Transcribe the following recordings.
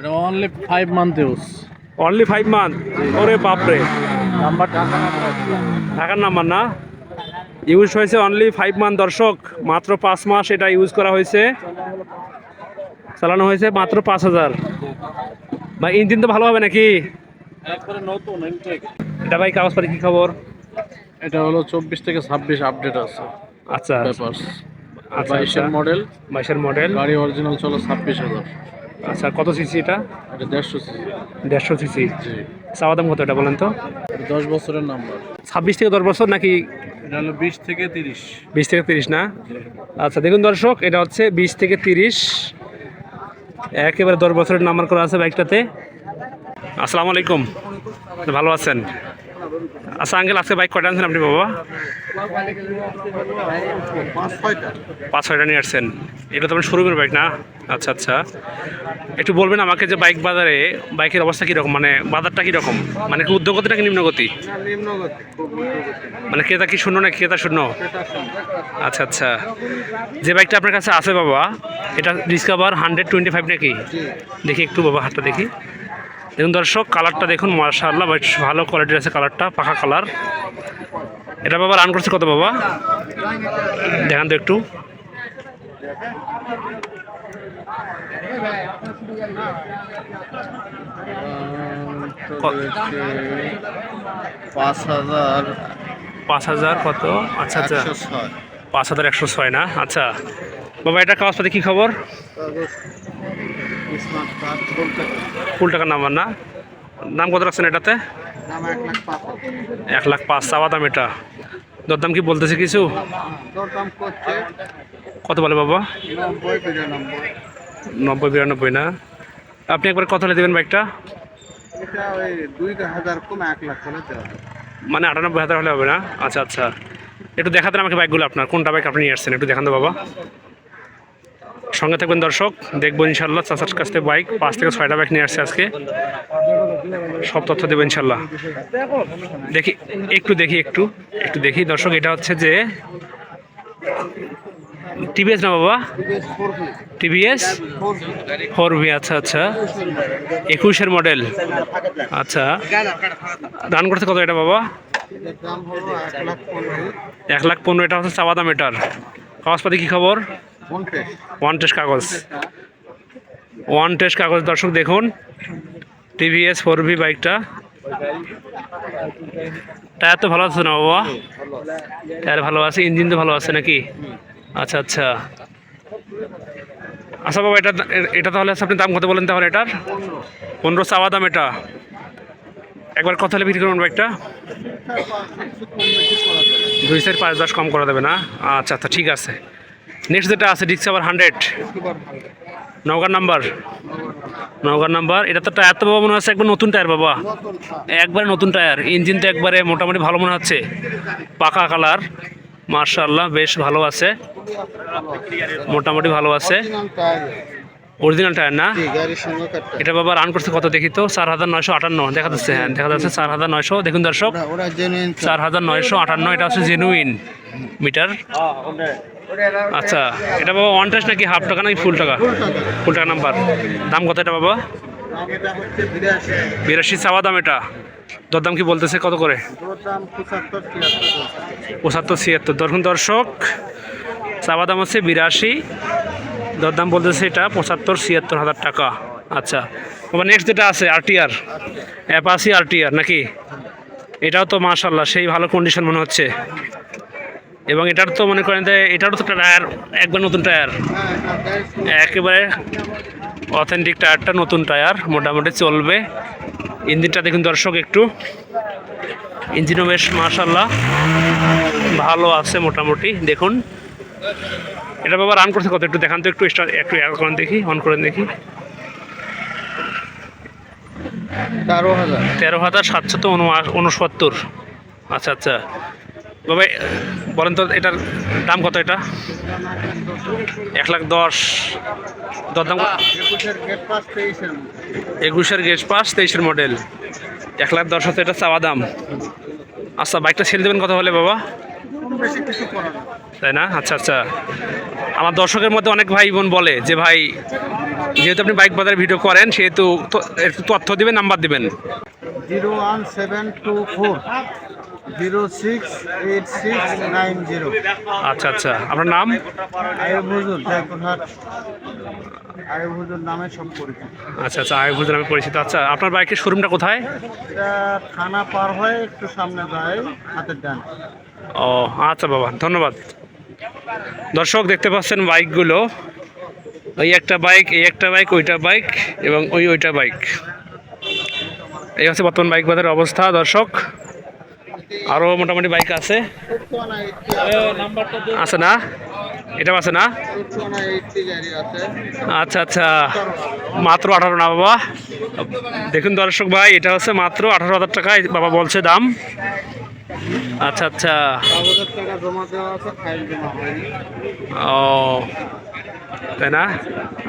এটা only five month use only five month ওরে বাপরে। নাম্বার ঢাকার নাম্বার না? ইউজ হয়েছে অনলি ফাইভ মান্থ দর্শক। মাত্র পাঁচ মাস এটা ইউজ করা হয়েছে। চালানো হয়েছে মাত্র পাঁচ হাজার। ভাই ইঞ্জিন তো ভালো হবে নাকি? এটা ভাই কাগজপাতি কি খবর? এটা হলো চব্বিশ থেকে ছাব্বিশ আপডেট আছে। আচ্ছা আচ্ছা। বাইশের মডেল বাইশের মডেল গাড়ি অরিজিনাল চলো ছাব্বিশ হাজার। আচ্ছা কত সিসি এটা? এটা দেড়শো সিসি। দেড়শো সিসি। জি। চাওয়া দাম কত এটা বলেন তো? দশ বছরের নাম্বার। ছাব্বিশ থেকে দশ বছর নাকি এটা হলো বিশ থেকে তিরিশ। বিশ থেকে তিরিশ না? আচ্ছা দেখুন দর্শক এটা হচ্ছে বিশ থেকে তিরিশ। একেবারে দশ বছরের নাম্বার করা আছে বাইকটাতে। আসসালামু আলাইকুম। ভালো আছেন? আচ্ছা আঙ্কেল আজকে বাইক কয়টা আনছেন আপনি বাবা? পাঁচ ছয়টা। পাঁচ ছয়টা নিয়ে আসছেন। এটা তো আপনার শোরুমের বাইক না? আচ্ছা আচ্ছা। একটু বলবেন আমাকে যে বাইক বাজারে, বাইকের অবস্থা কীরকম? মানে বাজারটা কীরকম? মানে কি উদ্যোগতি নাকি নিম্নগতি? মানে ক্রেতা কি শূন্য নাকি ক্রেতা শূন্য? আচ্ছা আচ্ছা। যে বাইকটা আপনার কাছে আছে বাবা, এটা ডিসকাভার হান্ড্রেড টোয়েন্টি ফাইভ নাকি? দেখি একটু বাবা হাতটা দেখি। দেখুন দর্শক, কালারটা দেখুন মার্শাল্লাহ ভালো কোয়ালিটির আছে কালারটা পাখা কালার। এটা বাবা রান করছে কত বাবা? দেখান তো একটু। পাঁচ হাজার পাঁচ হাজার কত? আচ্ছা আচ্ছা। পাঁচ হাজার একশো ছয় না? আচ্ছা। বাবা এটা কাগজপাতি কী খবর? ফুল টাকার নাম্বার না? দাম কত রাখছেন এটাতে? এক লাখ পাঁচ। চাওয়া দাম এটা। দরদাম কি বলতেছে কিছু? কত বলে বাবা? নব্বই বিরানব্বই না? আপনি একবার কত হলে দেবেন বাইকটা। মানে আটানব্বই হাজার হলে হবে না? আচ্ছা আচ্ছা। একটু দেখাতেন আমাকে বাইকগুলো আপনার। কোনটা বাইক আপনি নিয়ে আসছেন? একটু দেখান তো বাবা। সঙ্গে থাকবেন দর্শক। দেখব ইনশাল্লাহ চাচার কাছ থেকে বাইক। পাঁচ থেকে ছয়টা বাইক নিয়ে আসছে আজকে। সব তথ্য দেবো ইনশাল্লাহ। দেখি একটু দেখি একটু। একটু দেখি। দর্শক এটা হচ্ছে যে টিভিএস না বাবা? টিভিএস ফোর ভি আচ্ছা আচ্ছা। একুশের মডেল আচ্ছা। দান করতে কত এটা বাবা? এক লাখ পনেরো এক লাখ পনেরো এটা হচ্ছে চাওয়া দাম এটার। কাগজপাতি কী খবর? ওয়ান টেস্ট কাগজ। ওয়ান টেস্ট কাগজ দর্শক দেখুন। টিভিএস ফোর ভি বাইকটা। টায়ার তো ভালো আছে না বাবা? টায়ার ভালো আছে ইঞ্জিন তো ভালো আছে নাকি? আচ্ছা আচ্ছা। আচ্ছা বাবা, এটা এটা তাহলে আপনি দাম কত বলেন তাহলে এটার? পনেরো চাওয়া দাম এটা। একবার কত হলে বিক্রি করবেন বাইকটা। দুই সাইড পাঁচ দশ কম করা দেবে না? আচ্ছা আচ্ছা ঠিক আছে। নেক্সট যেটা আছে ডিক্সাভার হান্ড্রেড নৌকার নাম্বার নৌকার নাম্বার এটা তো টায়ার তো বাবা মনে হচ্ছে একবার নতুন টায়ার বাবা। একবারে নতুন টায়ার ইঞ্জিন তো একবারে মোটামুটি ভালো মনে হচ্ছে। পাকা কালার মার্শাল্লাহ বেশ ভালো আছে। মোটামুটি ভালো আছে। অরিজিনাল টায়ার না? এটা বাবা রান করছে কত দেখি তো? চার হাজার নয়শো আটান্ন দেখা যাচ্ছে হ্যাঁ দেখা যাচ্ছে চার হাজার নয়শো দেখুন দর্শক। চার হাজার নয়শো আটান্ন এটা হচ্ছে জেনুইন মিটার আচ্ছা এটা বাবা ওয়ান টেস্ট নাকি হাফ টাকা নাকি ফুল টাকা? ফুল টাকা। নাম্বার দাম কত এটা বাবা? বিরাশি। বিরাশি চাওয়া দাম এটা। দরদাম কি বলতেছে? কত করে? পঁচাত্তর, ছিয়াত্তর দর্শন দর্শক চাওয়া দাম হচ্ছে বিরাশি। দরদাম বলতেছে এটা পঁচাত্তর, ছিয়াত্তর হাজার টাকা। আচ্ছা আবার নেক্সট যেটা আছে আরটিআর অ্যাপাসি আরটিআর নাকি? এটাও তো মাশাল্লাহ সেই ভালো কন্ডিশন মনে হচ্ছে। এবং এটার তো মনে করেন যে, এটারও তো টায়ার একবার নতুন টায়ার একেবারে অথেন্টিক টায়ারটা নতুন টায়ার মোটামুটি চলবে। ইঞ্জিনটা দেখুন দর্শক একটু। ইঞ্জিনও বেশ মাশাল্লাহ ভালো আছে মোটামুটি দেখুন। এটা বাবা রান করছে কত? একটু দেখান তো একটু একটু অ্যাড করেন দেখি অন করেন দেখি। তেরো হাজার। তেরো হাজার সাতশত উনসত্তর। আচ্ছা আচ্ছা। বাবা বলেন তো, এটার দাম কত এটা? এক লাখ দশ। কত? একুশের গেট পাস তেইশের মডেল। এক লাখ দশ হাজার এটা চাওয়া দাম। আচ্ছা বাইকটা ছেড়ে দেবেন কথা হলে বাবা? তাই না? আচ্ছা আচ্ছা। আমার দর্শকের মধ্যে অনেক ভাই বোন বলে যে, ভাই, যেহেতু আপনি বাইক বাজারে ভিডিও করেন, সেহেতু একটু তথ্য দেবেন, নাম্বার দেবেন। Zero one seven two four. Zero six eight six nine zero. আচ্ছা আচ্ছা। আপনার নাম? আয়ুব হুজুর জয়পুরহাট আয়ুব হুজুর নামে সব পরিচিত। আচ্ছা আচ্ছা আয়ুব হুজুর নামে পরিচিত। আচ্ছা আপনার বাইকের শোরুমটা কোথায়? এটা থানা পার হয়ে একটু সামনে যায় হাতের ডান। ও আচ্ছা বাবা ধন্যবাদ। দর্শক দেখতে পাচ্ছেন বাইকগুলো। ওই একটা বাইক এই একটা বাইক ওইটা বাইক এবং ওই ওইটা বাইক। এই হচ্ছে বর্তমান বাইক বাজারের অবস্থা। দর্শক আরও মোটামুটি বাইক আছে। আছে না? এটাও আছে না? আচ্ছা আচ্ছা। মাত্র আঠারো না, বাবা? দেখুন দর্শক ভাই, এটা হচ্ছে মাত্র আঠারো হাজার টাকায় বাবা বলছে দাম। আচ্ছা আচ্ছা। ও, তাই না?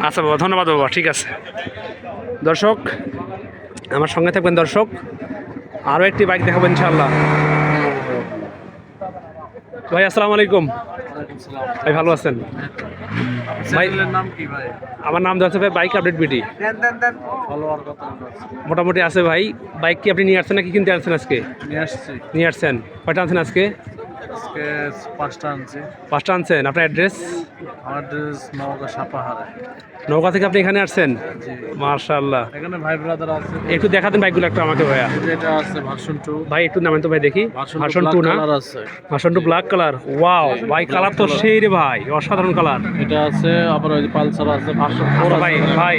আচ্ছা বাবা, ধন্যবাদ, বাবা, ঠিক আছে। দর্শক, আমার সঙ্গে থাকবেন দর্শক। আরও একটি বাইক দেখাবো ইনশাল্লাহ ভাই আসসালামু আলাইকুম। ভাই ভালো আছেন? ভাই নাম কি ভাই? আমার নাম যাচ্ছে ভাই বাইক আপডেট বিটি দেন দেন দেন। ফলোয়ার কত মোটামুটি আছে ভাই। বাইক কি আপনি নিয়ে আসছেন নাকি কিনতে আসছেন আজকে? নিয়ে আসছি। নিয়ে আসছেন। কয়টা আনছেন আজকে? আজকে পাঁচটা আনছি। পাঁচটা আনছেন? আপনার অ্যাড্রেস আমার ড্রেস নওগাঁ সাপাহারে। নৌকা থেকে আপনি এখানে আসছেন? মার্শাল্লাহ এখানে ভাই ব্রাদার আছে। একটু দেখাতেন বাইকগুলো একটু আমাকে ভাইয়া। যেটা আছে ভার্সন টু ভাই একটু নামেন তো ভাই দেখি। ভার্সন টু না? Version two black colour wow ভাই কালার তো সেই রে ভাই অসাধারণ কালার এটা আছে আবার ওই পালসার আছে ভার্সন ফোর ভাই ভাই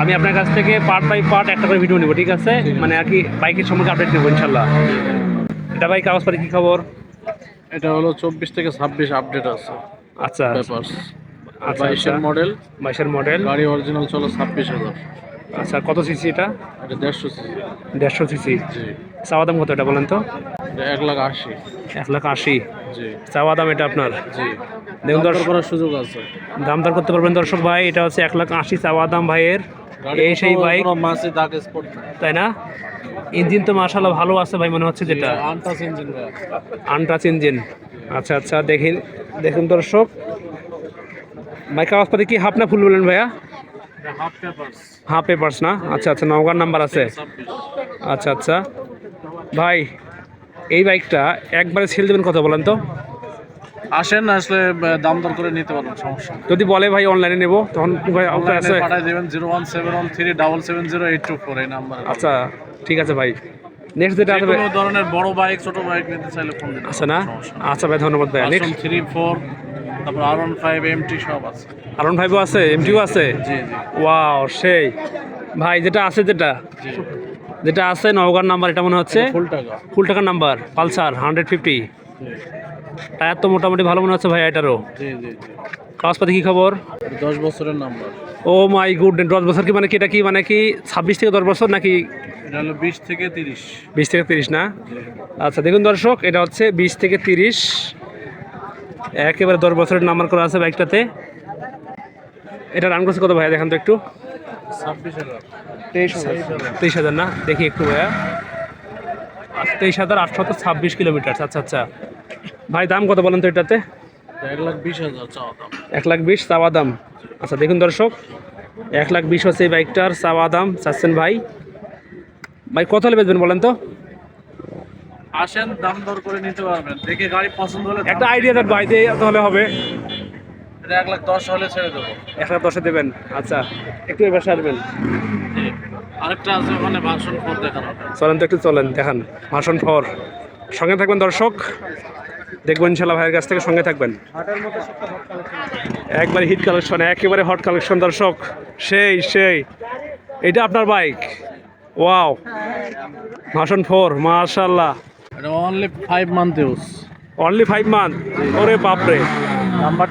আমি আপনার কাছ থেকে পার্ট বাই পার্ট একটা করে ভিডিও নেব ঠিক আছে? মানে আর কি বাইকের সম্পর্কে আপডেট নেব ইনশাল্লাহ এটা ভাই কাগজপাতি কি খবর? এটা হলো চব্বিশ থেকে ছাব্বিশ আপডেট আছে আচ্ছা। আচ্ছা বাইশের মডেল বাইশের মডেল গাড়ি অরিজিনাল চলো ছাব্বিশ হাজার। আচ্ছা কত সিসি এটা? এটা দেড়শো সিসি। দেড়শো সিসি। চাওয়া দাম কত এটা বলেন তো? এক লাখ আশি। এক লাখ আশি। চাওয়া দাম এটা আপনার? দেখুন দর্শক করার সুযোগ আছে। দাম দর করতে পারবেন দর্শক ভাই এটা হচ্ছে এক লাখ আশি চাওয়া দাম ভাইয়ের। এই সেই বাইক। মাসে দাগ স্পট তাই না? ইঞ্জিন তো মাশাল্লাহ ভালো আছে ভাই মনে হচ্ছে যেটা। আনটাস ইঞ্জিন আনটাচ ইঞ্জিন আচ্ছা আচ্ছা দেখেন দেখুন দর্শক। ভাই কাগজপাতি কি হাফ না ফুল বললেন ভাইয়া? হাফ পেপারস না? আচ্ছা আচ্ছা নওগাঁর নাম্বার আছে। আচ্ছা আচ্ছা। ভাই এই বাইকটা একবারে সেল দেবেন কথা বলেন তো? আসেন আসলে দাম দর করে নিতে পারবেন সমস্যা যদি বলে ভাই অনলাইনে নেব তখন ভাই আছে। অনলাইনে পাঠিয়ে দেবেন zero one seven one three double seven zero eight two four এই নাম্বারে আচ্ছা ঠিক আছে ভাই। নেক্সট যেটা ভাই কোনো ধরনের বড় বাইক ছোট বাইক নিতে চাইলে ফোন দিন আছে না? আচ্ছা ভাই ধন্যবাদ ভাই। নেক্সট থ্রি ফোর তারপর আর ওয়ান ফাইভ এমটি সব আছে। আরন ফাইভও আছে এমটিও আছে? জি জি। ওয়াও সেই। ভাই যেটা আছে যেটা? যেটা আছে নওগাঁর নাম্বার এটা মনে হচ্ছে? ফুল টাকা। ফুল টাকার number Pulsar hundred fifty tyre তো মোটামুটি ভালো মনে হচ্ছে ভাই এটারও? জি জি জি। কাগজপাতি কি খবর? দশ বছরের নাম্বার ও মাই গুড দশ বছর কি মানে কি এটা কি মানে কি ছাব্বিশ থেকে দশ বছর নাকি এটা হলো বিশ থেকে তিরিশ। বিশ থেকে তিরিশ না? আচ্ছা দেখুন দর্শক এটা হচ্ছে বিশ থেকে তিরিশ। একেবারে দশ বছরের নাম্বার করা আছে বাইকটাতে। এটা রান করছে কত ভাইয়া? দেখান তো একটু। তেইশ হাজার না? দেখি একটু ভাইয়া। তেইশ হাজার আটশত ছাব্বিশ কিলোমিটার আচ্ছা আচ্ছা। ভাই দাম কত বলেন তো এটাতে? এক লাখ বিশ চাওয়া দাম। আচ্ছা দেখুন দর্শক। এক লাখ বিশ হচ্ছে এই বাইকটার চাওয়া দাম। চাচ্ছেন ভাই। ভাই কত হলে বেচবেন বলেন তো? আসেন দাম দর করে নিতে পারবেন। দেখে গাড়ি পছন্দ হলে একটা আইডিয়া দেন ভাই তাহলে হবে। এটা এক লাখ দশ হলে ছেড়ে দেবো। এক লাখ দশে দেবেন আচ্ছা। একটু এবার আসবেন। আরেকটা আছে ওখানে ভার্সন ফোর দেখানো চলেন তো একটু চলেন দেখান। ভাষণ ফর। সঙ্গে থাকবেন দর্শক। দেখবেন ইনশাল্লাহ ভাইয়ের কাছ থেকে সঙ্গে থাকবেন। একবারে হিট কালেকশন একেবারে হট কালেকশন দর্শক। সেই সেই। এটা আপনার বাইক ওয়াও ভাষণ ফোর মার্শাল্লাহ এটা only five month use only five month ওরে বাপরে। নাম্বার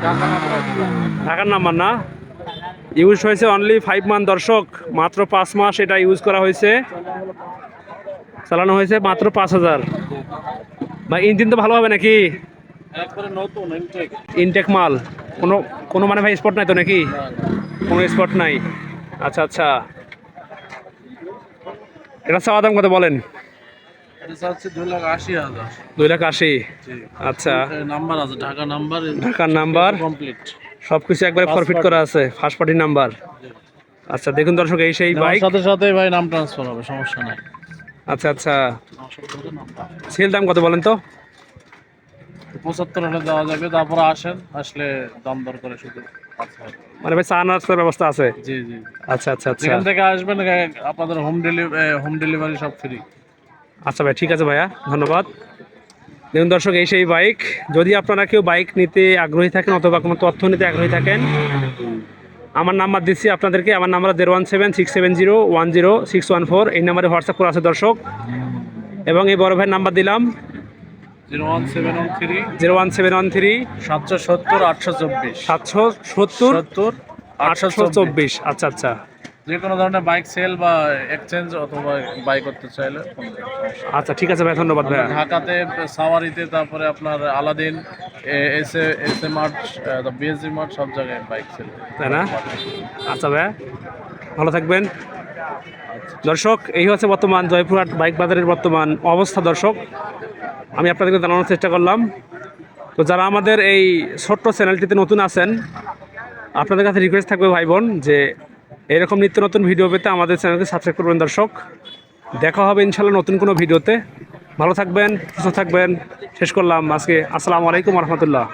ঢাকার নাম্বার না? ইউজ হয়েছে অনলি ফাইভ মান্থ দর্শক। মাত্র পাঁচ মাস এটা ইউজ করা হয়েছে। চালানো হয়েছে মাত্র পাঁচ হাজার। ভাই ইঞ্জিন তো ভালো হবে নাকি? ইনটেক মাল। কোনো কোনো মানে ভাই স্পট নাই তো নাকি? কোনো স্পট নাই। আচ্ছা আচ্ছা। এটা চাওয়া দাম কত বলেন? দুই লাখ আশি হাজার। দুই লাখ আশি? জি। আচ্ছা। নাম্বার আছে ঢাকা নাম্বার। ঢাকার নাম্বার? কমপ্লিট। সব একবারে ফরফিট করা আছে ফার্স্ট পার্টি নাম্বার আচ্ছা দেখুন দর্শক এই সেই বাইক সাথে সাথে ভাই নাম ট্রান্সফার হবে সমস্যা নাই। আচ্ছা আচ্ছা। নেওয়ার সাথে সাথে নাম transfer। সেল দাম কত বলেন তো? পঁচাত্তর হলে দেওয়া যাবে তারপরে আসেন আসলে দাম দর করে শুধু মানে ভাই চা নাস্তার ব্যবস্থা আছে? জি জি। আচ্ছা আচ্ছা আচ্ছা। যেখান থেকে আসবেন আপনাদের হোম ডেলিভারি হোম ডেলিভারি সব ফ্রি আচ্ছা ভাই ঠিক আছে ভাইয়া ধন্যবাদ। দেখুন দর্শক এই সেই বাইক। যদি আপনারা কেউ বাইক নিতে আগ্রহী থাকেন অথবা কোনো তথ্য নিতে আগ্রহী থাকেন আমার নাম্বার দিচ্ছি আপনাদেরকে। আমার number zero one seven six seven zero one zero six one four. এই নাম্বারে হোয়াটসঅ্যাপ করা আছে দর্শক। এবং এই বড় ভাইয়ের নাম্বার দিলাম। Zero one seven one three. Zero one seven one three. সাতশো সত্তর আটশো চব্বিশ। সাতশো সত্তর সত্তর আটশো আটশো চব্বিশ। আচ্ছা আচ্ছা। যে কোনো ধরনের বাইক সেল বা এক্সচেঞ্জ অথবা বাই করতে চাইলে। আচ্ছা ঠিক আছে ভাই ধন্যবাদ ভাইয়া। ঢাকাতে সাওয়ারিতে তারপরে আপনার Aladdin S A S A mart BSG mart সব জায়গায় বাইক সেল তাই না? আচ্ছা ভাইয়া ভালো থাকবেন। দর্শক এই হচ্ছে বর্তমান জয়পুরহাট বাইক বাজারের বর্তমান অবস্থা দর্শক। আমি আপনাদেরকে জানানোর চেষ্টা করলাম। তো যারা আমাদের এই ছোট্ট চ্যানেলটিতে নতুন আছেন আপনাদের কাছে রিকোয়েস্ট থাকবে ভাই বোন যে এরকম নিত্য নতুন ভিডিও পেতে আমাদের চ্যানেলকে সাবস্ক্রাইব করবেন, দর্শক। দেখা হবে ইনশাল্লাহ নতুন কোনো ভিডিওতে ভালো থাকবেন, সুস্থ থাকবেন। শেষ করলাম। আজকে আসসালামু আলাইকুম রহমতুল্লাহ।